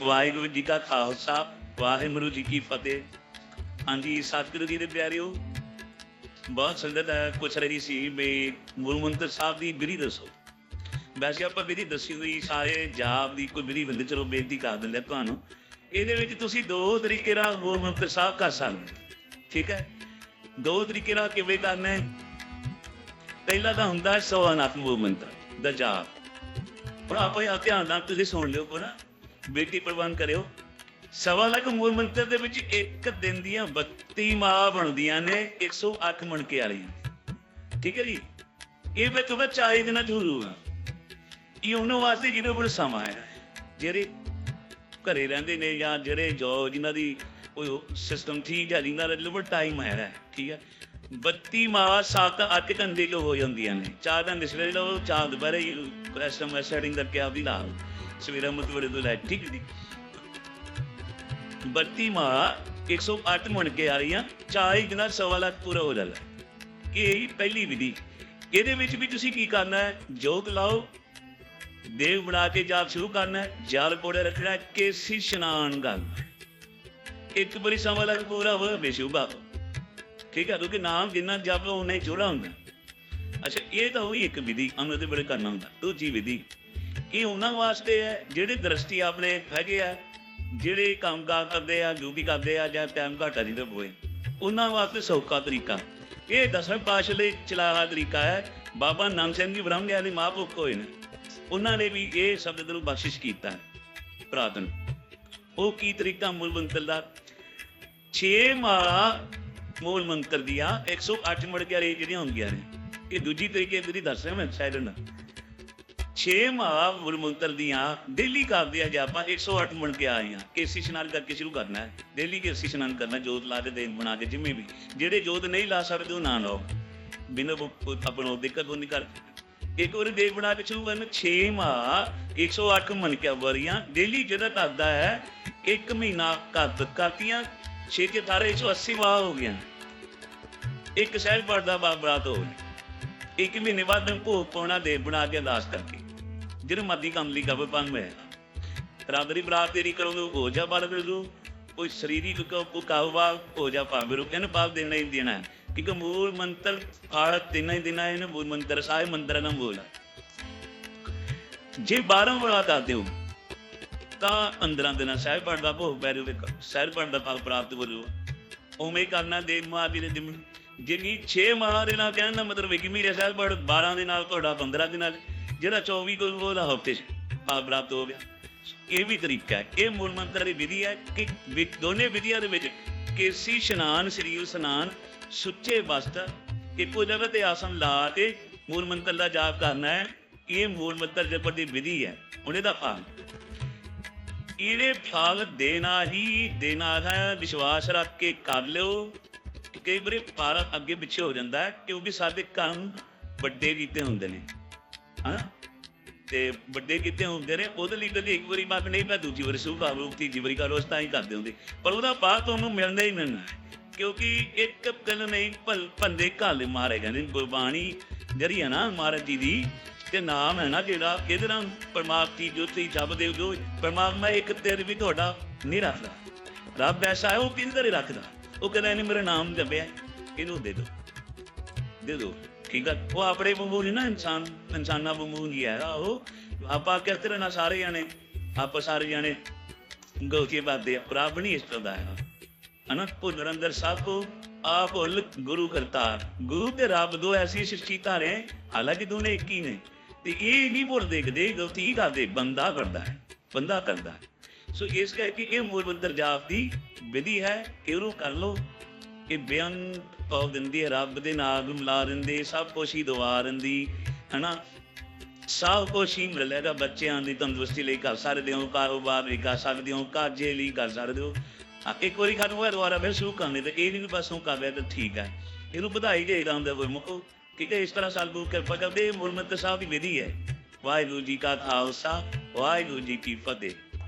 ਵਾਹਿਗੁਰੂ ਜੀ ਕਾ ਖਾਲਸਾ, ਵਾਹਿਗੁਰੂ ਜੀ ਕੀ ਫਤਿਹ। ਹਾਂਜੀ, ਸਤਿਗੁਰੂ ਜੀ ਦੇ ਪਿਆਰਿਓ, ਬਹੁਤ ਸੰਗਤ ਹੈ ਰਹੀ ਸੀ ਵੀ ਗੁਰੂ ਮੰਤਰ ਸਾਹਿਬ ਦੀ ਵਿਧੀ ਦੱਸੋ। ਵੈਸੇ ਆਪਾਂ ਵਿਧੀ ਦੱਸੀ ਹੋਈ ਸਾਰੇ ਜਾਪ ਦੀ ਕੋਈ ਵਿਧੀ ਬੰਦੇ ਚਲੋ ਬੇਨਤੀ ਕਰ ਦਿੰਦੇ ਤੁਹਾਨੂੰ। ਇਹਦੇ ਵਿੱਚ ਤੁਸੀਂ ਦੋ ਤਰੀਕੇ ਨਾਲ ਗੁਰੂ ਮੰਤਰ ਸਾਹਿਬ ਕਰ ਸਕਦੇ ਠੀਕ ਹੈ? ਦੋ ਤਰੀਕੇ ਨਾਲ ਕਿਵੇਂ ਕਰਨਾ ਹੈ? ਪਹਿਲਾ ਤਾਂ ਹੁੰਦਾ ਹੈ ਮੂਵਮੈਂਟ ਦਾ ਜਾਪ। ਹੁਣ ਆਪਾਂ ਇਹ ਧਿਆਨ ਨਾਲ ਤੁਸੀਂ ਸੁਣ ਲਿਓ ਕੋ ਨਾ। ਬੇਟੀ ਪ੍ਰਬੰਧ ਕਰਿਓ। ਸਵਾ ਲੱਖ ਮੂਲ ਮੰਤਰ ਦੇ ਵਿੱਚ ਇੱਕ ਦਿਨ ਦੀਆਂ 32 ਮਾਂ ਬਣਦੀਆਂ ਨੇ 108 ਮਣਕੇ ਵਾਲੀਆਂ। ਠੀਕ ਹੈ ਜੀ? ਇਹ ਮੈਂ ਤੁਹਾਨੂੰ ਚਾਹੇ ਦਿਨਾਂ ਚ ਹੋਊਗਾ ਇਹ ਉਹਨਾਂ ਵਾਸਤੇ ਜਿਹਦੇ ਕੋਲ ਸਮਾਂ ਹੈ। ਜਿਹੜੇ ਘਰੇ ਰਹਿੰਦੇ ਨੇ ਜਾਂ ਜਿਹੜੇ ਜੋ ਜਿਨ੍ਹਾਂ ਦੀ ਕੋਈ ਸਿਸਟਮ ਠੀਕ ਹੈ, ਜਿਨ੍ਹਾਂ ਦਾ ਲਿਬਰ ਟਾਈਮ ਹੈ, ਠੀਕ ਹੈ। 32 ਮਾਹ 7 8 ਘੰਟੇ ਜੋ ਹੋ ਜਾਂਦੀਆਂ ਨੇ। ਚਾਰ ਦਾ ਨਿਸਲੇ ਲਓ ਚਾਰ ਦੁਬਾਰੇ ਕਸਟਮ ਸੈਟਿੰਗ ਕਰਕੇ ਆਪ ਦੀ ਲਾ ਲਓ। ਸਵੇਰੇ ਮਤਵੜੇ ਤੋਂ ਲੈ, ਠੀਕ ਜੀ। 32 ਮਾਹ 108 ਮਣ ਕੇ ਆ ਰਹੀਆਂ ਚਾਹੇ ਦਿਨਾਂ ਸਵਾ ਲੱਖ ਪੂਰਾ ਹੋ ਜਾਂਦਾ। ਇਹ ਪਹਿਲੀ ਵਿਧੀ। ਇਹਦੇ ਵਿੱਚ ਵੀ ਤੁਸੀਂ ਕੀ ਕਰਨਾ ਹੈ? ਜੋਗ ਲਾਓ। ਦੇਵ ਬਣਾ ਕੇ ਜਾਪ ਸ਼ੁਰੂ ਕਰਨਾ ਹੈ। ਜਲ ਕੋੜੇ ਰੱਖਣਾ ਹੈ। ਕੇਸੀ ਇਸ਼ਨਾਨ ਕਰਨਾ ਇੱਕ ਵਾਰੀ ਸਵਾ ਲੱਖ ਪੂਰਾ ਹੋਇਆ ਬੇਸ਼ੂਬਾ ਠੀਕ ਹੈ ਕਿਉਂਕਿ ਨਾਮ ਜਿੰਨਾ ਜਪੋ ਉਨਾ ਹੀ ਚੋੜਾ ਹੁੰਦਾ। ਅੱਛਾ, ਇਹ ਤਾਂ ਹੋਈ ਇੱਕ ਵਿਧੀ, ਅੰਮ੍ਰਿਤ ਵੇਲੇ ਕਰਨਾ ਹੁੰਦਾ, ਦੂਜੀ ਵਿਧੀ। ਇਹ ਉਹਨਾਂ ਵਾਸਤੇ ਹੈ, ਜਿਹੜੇ ਦ੍ਰਿਸ਼ਟੀ ਆਪਣੇ ਹੈਗੇ ਆ, ਜਿਹੜੇ ਕੰਮ ਕਰਦੇ ਆ, ਡਿਊਟੀ ਕਰਦੇ ਆ, ਜਾਂ ਟਾਈਮ ਘਾਟਾ ਜਿਹਦੇ ਹੋਏ ਉਹਨਾਂ ਵਾਸਤੇ ਸੌਖਾ ਤਰੀਕਾ। ਇਹ ਦਸਵੇਂ ਪਾਤਸ਼ਾਹ ਲਈ ਚਲਾਹਾ ਤਰੀਕਾ ਹੈ, ਬਾਬਾ ਨਾਨਕ ਸਿੰਘ ਜੀ ਬ੍ਰਹਮ ਗਿਆਨੀ ਮਹਾਂਪੁਰਖ ਹੋਏ ਨੇ, ਉਹਨਾਂ ਨੇ ਵੀ ਇਹ ਸ਼ਬਦ ਨੂੰ ਬਖਸ਼ਿਸ਼ ਕੀਤਾ ਹੈ ਉਹ ਕੀ ਤਰੀਕਾ, ਮੂਲ ਮੰਤਲ ਦਾ? 6 ਮਾਲਾ ਮੂਲ ਮੰਤਰ ਦੀਆਂ 108 ਮੜ ਕੇ ਜਿਹੜੀਆਂ ਹੁੰਦੀਆਂ ਨੇ। ਇਹ ਦੂਜੀ ਤਰੀਕੇ ਦੀ ਦੱਸ ਰਿਹਾ ਮੈਂ ਸਾਈਡਨ 6 ਮਾਹ ਮੂਲ ਮੰਤਰ ਦੀਆਂ ਡੇਲੀ ਕਰਦੇ ਆ ਜੇ ਆਪਾਂ 108 ਮਣ ਕੇ ਕੇਸੀ ਇਸ਼ਨਾਨ ਕਰਕੇ ਸ਼ੁਰੂ ਕਰਨਾ ਹੈ। ਡੇਲੀ ਕੇਸੀ ਇਸ਼ਨਾਨ ਕਰਨਾ, ਜੋਤ ਲਾ ਕੇ ਦੇਨ ਬਣਾ ਕੇ ਜਿਵੇਂ ਵੀ। ਜਿਹੜੇ ਜੋਤ ਨਹੀਂ ਲਾ ਸਕਦੇ ਉਹ ਨਾ ਲਾਓ। ਬਿਨਾਂ ਆਪਣੋ ਦਿੱਕਤ ਨਹੀਂ ਕਰ। ਇੱਕ ਵਾਰੀ ਦੇਵ ਬਣਾ ਕੇ ਸ਼ੁਰੂ ਕਰਨ 6 ਮਾਹ 108 ਮਣ ਕੇ ਵਰੀਆਂ ਡੇਲੀ ਜਿਹੜਾ ਕਰਦਾ ਹੈ, ਇੱਕ ਮਹੀਨਾ ਕਰ ਕਰਤੀਆਂ 6 ਕੇ 18 180 ਮਾਹ ਹੋ ਗਿਆ ਇੱਕ ਸਹਿਜ ਪੜਦਾ ਬਾਬਰਾਤ ਹੋ ਗਈ। ਇੱਕ ਮਹੀਨੇ ਬਾਅਦ ਮੈਂ ਭੋਗ ਪਾਉਣਾ ਦੇ ਬਣਾ ਕੇ ਅਰਦਾਸ ਕਰਕੇ। ਜਿਹਨੂੰ ਮਰਦੀ ਕੰਮ ਲਈ ਕਬਰ ਪੰਨ ਮੈਂ ਰਾਦਰੀ ਬਰਾਤ ਤੇਰੀ ਕਰੋਗੇ ਹੋ ਜਾ ਬਲ ਬਿਲੂ ਕੋਈ ਸਰੀਰਿਕ ਕੋ ਕਾਵਾ ਹੋ ਜਾ ਭਾਵੇਂ ਰੁਕ। ਇਹਨੂੰ ਪਾਪ ਦੇਣਾ ਹੀ ਦੇਣਾ। ਹੈ ਕਿਉਂਕਿ ਮੂਲ ਮੰਤਰ ਆਹ ਤਿੰਨਾਂ ਹੀ ਦਿਨਾਂ ਇਹਨੇ ਮੂਲ ਮੰਤਰ ਸਾਹਿਬ ਮੰਤਰਾਂ ਨਾਲ ਬੋਲ ਜੇ 12 ਵਾਲਾ ਕਰਦੇ ਹੋ ਤਾਂ 15 ਦਿਨਾਂ ਸਹਿਜ ਪੜਦਾ ਭੋਗ ਪੈਰੂ ਦੇ ਸਹਿਜ ਪੜਦਾ ਫਲ ਪ੍ਰਾਪਤ ਹੋ ਉਵੇਂ ਕਰਨਾ ਦੇ ਮਾਂ ਦੀ ਜਿਮ ਜਿੰਨੀ 6 ਮਾਹ ਦੇ ਨਾਲ ਕਹਿਣ ਦਾ ਮਤਲਬ ਹੈ ਕਿ ਮੇਰੇ ਸਾਹਿਬ ਪੜ 12 ਦੇ ਨਾਲ ਤੁਹਾਡਾ 15 ਦੇ ਨਾਲ। ਜਿਹੜਾ 24 ਕੋ ਉਹਦਾ ਹਫ਼ਤੇ ਚ ਪ੍ਰਾਪਤ ਹੋ ਗਿਆ। ਇਹ ਵੀ ਤਰੀਕਾ ਹੈ। ਇਹ ਮੂਲ ਮੰਤਰ ਦੀ ਵਿਧੀ ਹੈ ਕਿ ਦੋਨੇ ਵਿਧੀਆਂ ਦੇ ਵਿੱਚ ਕੇਸੀ ਇਸ਼ਨਾਨ, ਸਰੀਰ ਇਸ਼ਨਾਨ, ਸੁੱਚੇ ਵਸਤ, ਇੱਕੋ ਜਗ੍ਹਾ ਤੇ ਆਸਨ ਲਾ ਕੇ ਮੂਲ ਮੰਤਰ ਦਾ ਜਾਪ ਕਰਨਾ ਹੈ। ਇਹ ਮੂਲ ਮੰਤਰ ਜਪਣ ਦੀ ਵਿਧੀ ਹੈ। ਉਹਨੇ ਦਾ ਭਾਗ ਇਹਦੇ ਫਲ ਦੇਣਾ ਹੀ ਦੇਣਾ ਹੈ ਵਿਸ਼ਵਾਸ ਰੱਖ ਕੇ ਕਰ ਲਿਓ। ਕਈ ਵਾਰੀ ਫਲ ਅੱਗੇ ਪਿੱਛੇ ਹੋ ਜਾਂਦਾ ਹੈ, ਕਿਉਂਕਿ ਸਾਡੇ ਕੰਮ ਵੱਡੇ ਕੀਤੇ ਹੁੰਦੇ ਨੇ। ਹਾਂ? ਤੇ ਵੱਡੇ ਕੀਤੇ ਹੁੰਦੇ ਨੇ, ਉਹਦੇ ਲਈ ਕਦੇ ਇੱਕ ਵਾਰੀ ਬਾਤ ਨਹੀਂ ਮੈਂ ਦੂਜੀ ਵਾਰੀ ਸੁਭਾ ਰੂਪ ਤੀਜੀ ਵਾਰੀ ਕਰੋ ਉਸ ਤਾਂ ਹੀ ਕਰਦੇ ਹੁੰਦੇ। ਪਰ ਉਹਦਾ ਬਾਅਦ ਤੁਹਾਨੂੰ ਮਿਲਣਾ ਹੀ ਮਿਲਣਾ ਕਿਉਂਕਿ ਇੱਕ ਗੱਲ ਨਹੀਂ, ਭਲ ਭੰਦੇ ਘਾਲੇ ਮਾਰੇ ਜਾਂਦੇ ਗੁਰਬਾਣੀ ਜਿਹੜੀ ਹੈ ਨਾ, ਮਹਾਰਾਜ ਜੀ ਦੀ ਤੇ ਨਾਮ ਹੈ ਨਾ ਜਿਹੜਾ, ਕਿਹਦੇ ਨਾਲ ਪਰਮਾਤਮੀ ਜੋ ਤੁਸੀਂ ਜਪਦੇ ਹੋ, ਜੋ ਪਰਮਾਤਮਾ ਇੱਕ ਤੇਰੇ ਵੀ ਤੁਹਾਡਾ ਨਹੀਂ ਰੱਖਦਾ। ਰੱਬ ਐਸਾ ਹੈ, ਉਹ ਕਿੰਦਰ ਹੀ ਰੱਖਦਾ? ਉਹ ਕਹਿੰਦਾ ਨਹੀਂ ਮੇਰਾ ਨਾਮ ਜਪਿਆ, ਇਹਨੂੰ ਦੇ ਦਿਓ। ਦੇ ਦਿਓ। ਠੀਕ ਹੈ ਉਹ ਆਪਣੇ ਵਾਂਗੂ ਨਹੀਂ ਨਾ ਇਨਸਾਨ, ਇਨਸਾਨਾਂ ਵਾਂਗੂ ਨਹੀਂ ਹੈ। ਉਹ ਆਪਾਂ ਕਹਿੰਦੇ ਰਹਿਣਾ ਸਾਰੇ ਜਾਣੇ? ਆਪਾਂ ਸਾਰੇ ਜਾਣੇ ਗਲਤੀ ਬਾਦੇ ਆ। ਪ੍ਰਭ ਨਹੀਂ ਇਸ ਤਰ੍ਹਾਂ ਦਾ ਹੈ ਹਨਾ? ਭੁੱਲ ਅੰਦਰ ਸਭ ਆ ਭੁੱਲ ਗੁਰੂ ਕਰਤਾਰ। ਗੁਰੂ ਤੇ ਰੱਬ ਦੋ ਐਸੀ ਸ਼ਖਸੀਅਤਾਂ ਨੇ ਹਾਲਾਂਕਿ ਦੋਨੇ ਇੱਕ ਹੀ ਨੇ। ਤੇ ਇਹ ਨਹੀਂ ਭੁੱਲ ਦੇਖਦੇ ਗਲਤੀ ਕਰਦੇ ਬੰਦਾ ਕਰਦਾ ਹੈ, ਬੰਦਾ ਕਰਦਾ ਹੈ। ਸੋ ਇਸ ਕਰਕੇ ਇਹ ਮੂਲ ਜਾਪ ਦੀ ਵਿਧੀ ਹੈ ਇਹਨੂੰ ਕਰ ਲਓ ਇਹ ਬਿਆਨ ਪਾਉ ਦਿੰਦੀ ਹੈ, ਰੱਬ ਦੇ ਨਾਮ ਨੂੰ ਮਿਲਾ ਦਿੰਦੇ, ਸਭ ਕੁਛ ਹੀ ਦਵਾ ਦਿੰਦੀ, ਹਨਾ? ਸਭ ਕੁਛ ਹੀ ਮਿਲੇਗਾ ਬੱਚਿਆਂ ਦੀ ਤੰਦਰੁਸਤੀ ਲਈ ਕਰ ਸਕਦੇ ਹੋ, ਕਾਰੋਬਾਰ ਲਈ ਕਰ ਸਕਦੇ ਹੋ ਕਾਜੇ ਲਈ ਕਰ ਸਕਦੇ ਹੋ। ਇੱਕ ਵਾਰੀ ਖਤਮ ਹੋਇਆ ਦੁਬਾਰਾ ਫਿਰ ਸ਼ੁਰੂ ਕਰਨੇ ਤੇ ਇਹ ਨਹੀਂ ਬਸ ਉਹ ਕਰ ਲਿਆ ਤਾਂ ਠੀਕ ਹੈ। ਇਹਨੂੰ ਵਧਾਈ ਦੇ ਜਾਂਦਾ ਕੋਈ ਮੁਕੋ ਕਿ ਇਸ ਤਰ੍ਹਾਂ ਸਾਲਬੂ ਕਿਰਪਾ ਕਰਦੇ, ਮੁਰਮਤ ਸਾਹਿਬ ਦੀ ਵਿਧੀ ਹੈ। ਵਾਹਿਗੁਰੂ ਜੀ ਕਾ ਖਾਲਸਾ, ਵਾਹਿਗੁਰੂ ਜੀ ਕੀ ਫਤਿਹ।